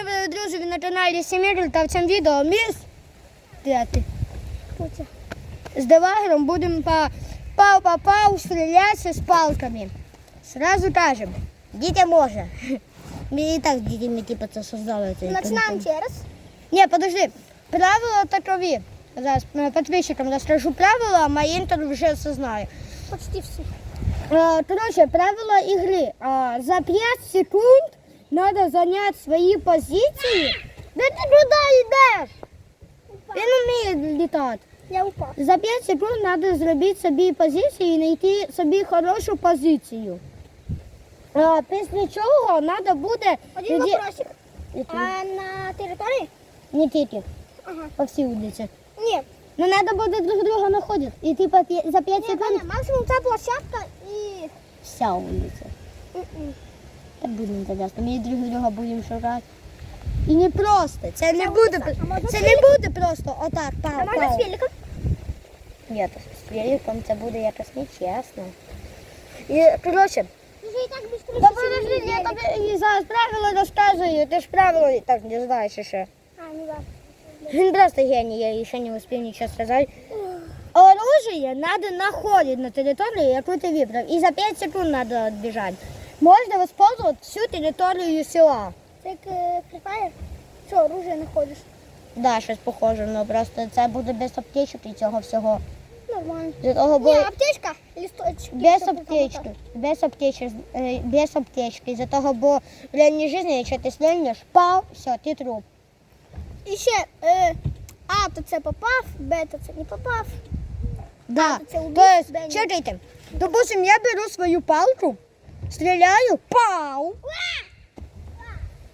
Всім привіт, друзі, ви на каналі Сіміріль та в цьому відео міс п'ятий. З девагером будемо по пау-пау-пау стрілятися з палками. Сразу кажемо, дітя може. Ми і так з дітьми типу це создали. ще раз. Ні, подожди. Правила такові. Зараз е, підписчикам розкажу правила, а Маїнтер вже все знає. Почти всі. Е, Коротше, правила ігри. За 5 секунд треба зайняти свої позиції. Де ти куди йдеш? Він вміє літати. Я упав. За 5 секунд треба зробити собі позицію і знайти собі хорошу позицію. А, після чого треба буде Один тоді- вопросик. А на території? не тільки, Ага. по всій вулиці. Ні. Ну треба буде друг друга знаходити. І типа п'я- за 5 Ні, секунд максимум ця площадка і... вся вулиця. М-м. Так будемо що ми друг друга будемо шукати. І не просто. Це не буде. Це не буде просто отак. Пау, пау. Ні, то з великом це буде якось нечесно. І, коротше, та подожди, я тобі і зараз правила розказую, ти ж правила і так не знаєш ще. А, ну да. Він просто геній, я ще не успів нічого сказати. Оружие надо находить на території, яку ти вибрав. І за 5 секунд треба відбіжати. Можна використовувати всю територію села. Це як е, Що, оружие знаходиш? Да, щось похоже, але просто це буде без аптечок і цього всього. Нормально. З того Ні, аптечка, листочки. без аптечки. Без аптечки, е, без аптечки. З того, бо в реальній житті, якщо ти слинеш, пав, все, ти труп. І ще е, А, то це попав, Б, то це не попав. Да. то це убив, То есть, чекайте, допустим, я беру свою палку, стреляю, пау.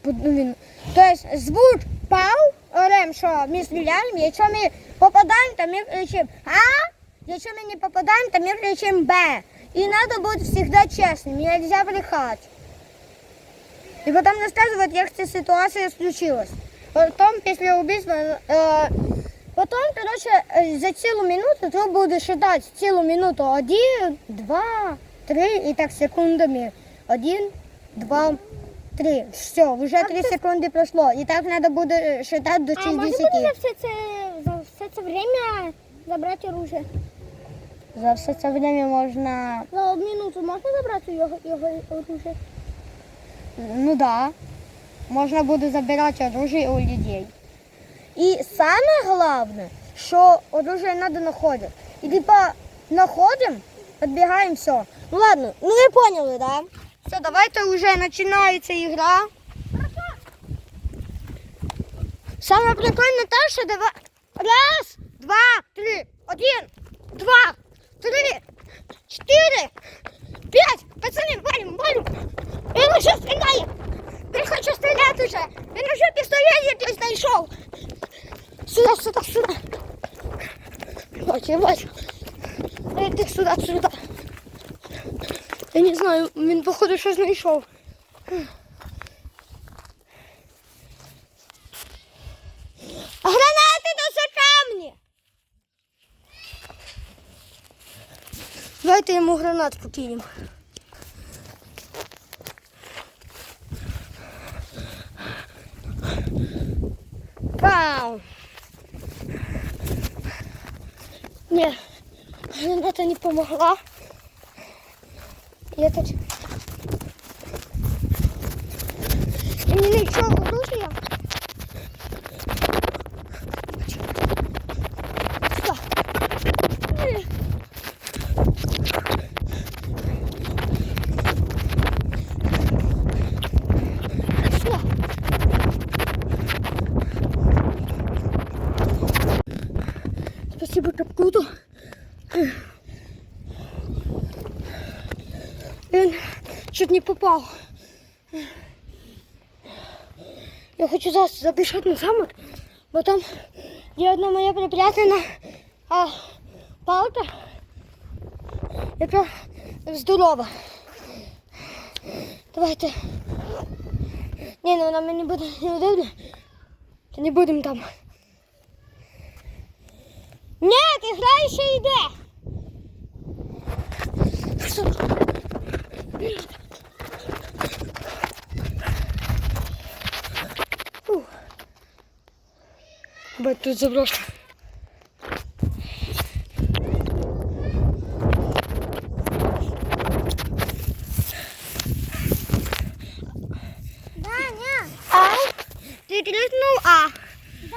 Блин. То есть звук пау, орем, що ми стріляємо, якщо ми попадаємо, то ми кричимо А, якщо ми не попадаємо, то ми кричимо Б. І треба бути завжди чесним, нельзя брехати. І потім розказувати, як ця ситуація случилась. Потім після убийства, е, потім, коротше, е, за цілу минуту треба буде считати цілу минуту. Один, два, три, і так секундами. Один, два, три. Все, вже три секунди пройшло. І так треба буде считати до А 60. буде за все це, за все це время забрати оружие? За все це время можна, За минуту можна забрати його, його оружие? ну да, можна буде забирати оружие у людей. І саме головне, що оружие треба знаходити. І типа знаходимо, підбігаємо, все. Ну ладно, ну ви поняли, да? Все, давайте вже починається ігра. Саме прикольне те, що давай. Раз, два, три, один, два, три, чотири, п'ять. Пацани, валим, валим. Він уже стріляє. Він хоче стріляти вже. Він уже пістолет якийсь знайшов. Сюди, сюди, сюди. Бачу, я сюди, сюди. Я не знаю, він походу що знайшов. Гранати за камні. Давайте йому гранат покинемо. Пау! Не, граната не помогла. Я тут... Я не найшов оружия. Сюда. Е. Сюда. Спасибо капкуту. Він чуть не попав. Я хочу зараз забіжати на замок, бо там є одна моя припрятана а, палка, яка здорова. Давайте. Ні, ну вона мені буде неудобна. То не будемо там. Ні, ігра ще йде. Бать тут заброшка. Даня! А? Ты крикнул А. Да!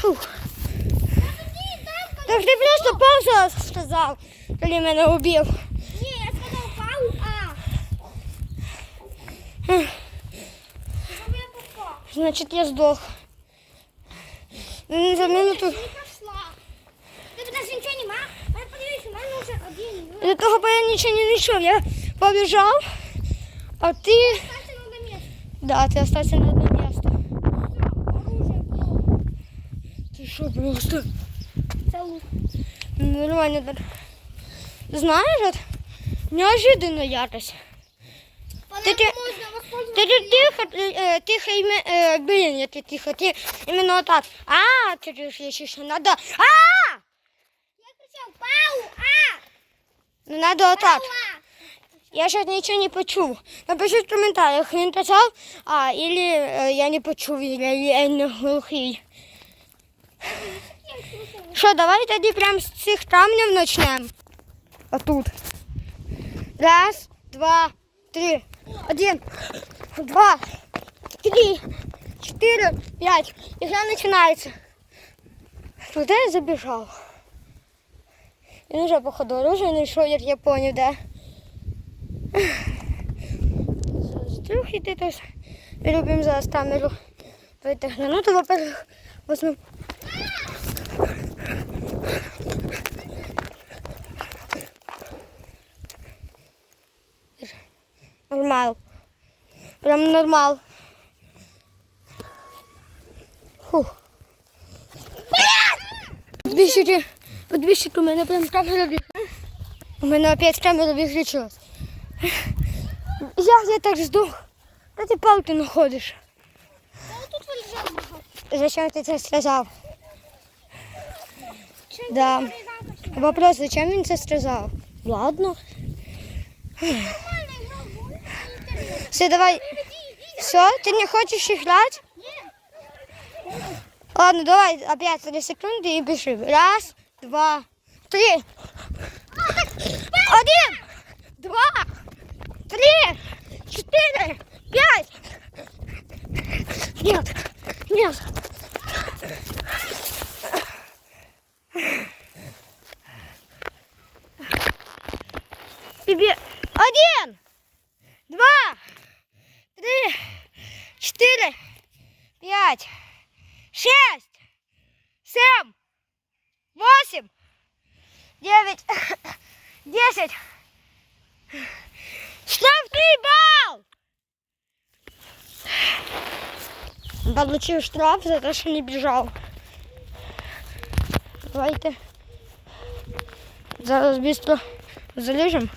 Фух. Так ти просто паузу сказав, коли мене убив. Ні, я сказав пау, а. Хм. Щоб я попав. Значить я здох. Ну, За минуту. Не пошла. Ти навіть нічого нема. А подивись, у мене вже один. Ну, До того бо я нічого не знайшов. Я побіжав, а ти. Кстати, на одне місце. Да, ти остався на одне місце. Ти що просто? Це лук. Нормально так. Знаєш, от, неожиданно якось. Воспользуватися. тут тихо, тихо, блін, я ти тихо, ти іменно отак. А, ти ж я ще що надо. А! Я кричав пау, а. Ну, надо. Пау, а. Я ще нічого не почув. Напишіть в коментарях, він казав, а, или е, я не почув, или я не глухий. Що, давай тоді прям з цих камнів почнемо. Отут. Раз, два, три. Один, два, три, чотири, п'ять. І гра починається. Куди я забіжав? Він вже, походу, оружие знайшов, як я поняв, де. Трохи ти теж любимо зараз камеру витягне. Ну, то, во-первых, возьмемо. Нормал. Прям нормал. Фух. Подвищите, подвищите, у мене прям камера бігає. У мене опять камера виключилась. Як я так здох? Де ти палки багато. Зачем ти це сказав? Да. Вопрос, зачем він це сказав? Ладно. Все, давай. Все, ти не хочеш грати? Ладно, давай опять 3 секунди і біжи. Раз, два, три. Один, два, три, четыре, пять. Нет, нет. Тебе один, два, три, четыре, пять, шесть, семь, восемь, девять, десять. Штрафный балл! Получил штраф за то, что не бежал. Давайте. Зараз быстро залежем.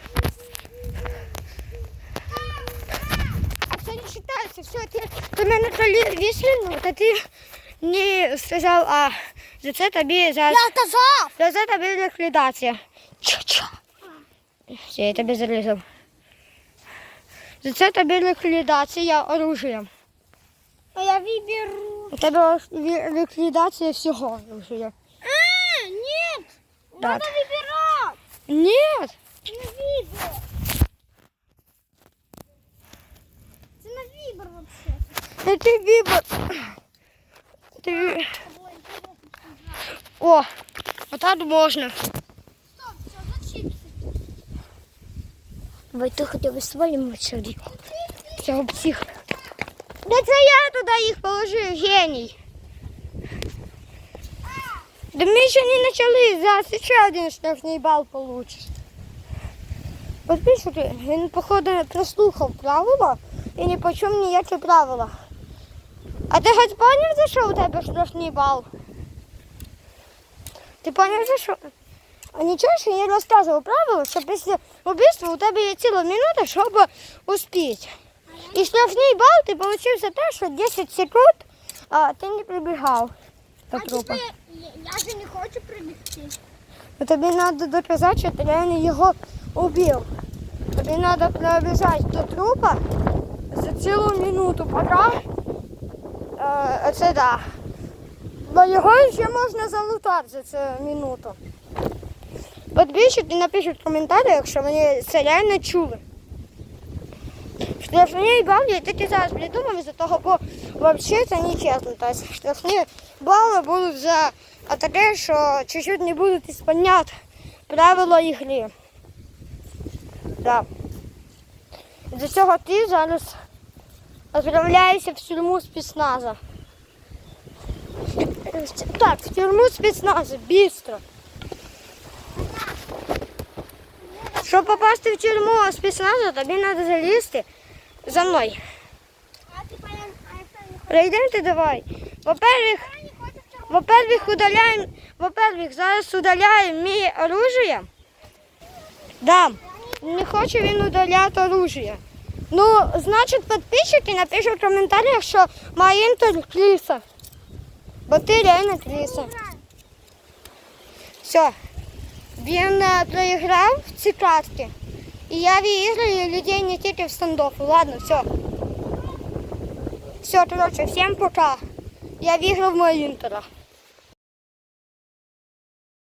Ти, мене висвіну, то ти не сказав, а за це тобі за, Я казав. за це тобі ліквідація. Чо-чо. Все, я тобі зарізав. За це тобі ліквідація оружия. А я виберу. У тебе лі- ліквідація всього оружия. А, нет. Так. Надо выбирать. Ні. Це на вибор. Це на вибор вообще. Не ти вибор. Ти... О, отак можна. Стоп, все, за чипсы. Давай ти хоча б свалимо сюди. Цього псих. Да це я туди їх положив, геній. Да ми ще не почали, зараз ще один штрафний бал получиш. Підписуйте, він, походу, прослухав правила і не почув ніякі правила. А ти хоч поняв, за що у тебе штрафний бал? Ти поняв, за що? А нічого, що я розказував правила, що після вбивства у тебе є ціла минута, щоб успіти. І штрафний бал ти отримав за те, що 10 секунд а, ти не прибігав до А трупа. я, же не хочу прибігти. Ну, Тобі треба доказати, що ти реально його убив. Тобі треба пробіжати до трупа за цілу минуту, поки е, це да. Бо його ще можна залутати за цю минуту. Підпишіть і напишіть коментарі, якщо вони це реально чули. Штрафні бали я тільки зараз придумав із-за того, бо взагалі це не чесно. Тобто штрафні бали будуть за таке, що чуть-чуть не будуть ісполняти правила ігри. Да. До цього ти зараз відправляєшся в тюрму спецназа. Так, в тюрму спецназа, быстро. Щоб попасти в тюрму спецназу, тобі треба залізти за мною. А ти пані, а якщо не Пройдемте давай. Во-первых, хочеш, не хочеш цього? во-первых, удаляем, во-первых, зараз удаляємо мій оружие. Да, не хоче він удаляти оружие. Ну, значить, підписчики напишуть в коментарях, що має інтер Кріса. Бо ти реально Кріса. Все. Він е, проіграв ці картки. І я виіграю людей не тільки в стендофу. Ладно, все. Все, короче, всем пока. Я выиграл мой Интера.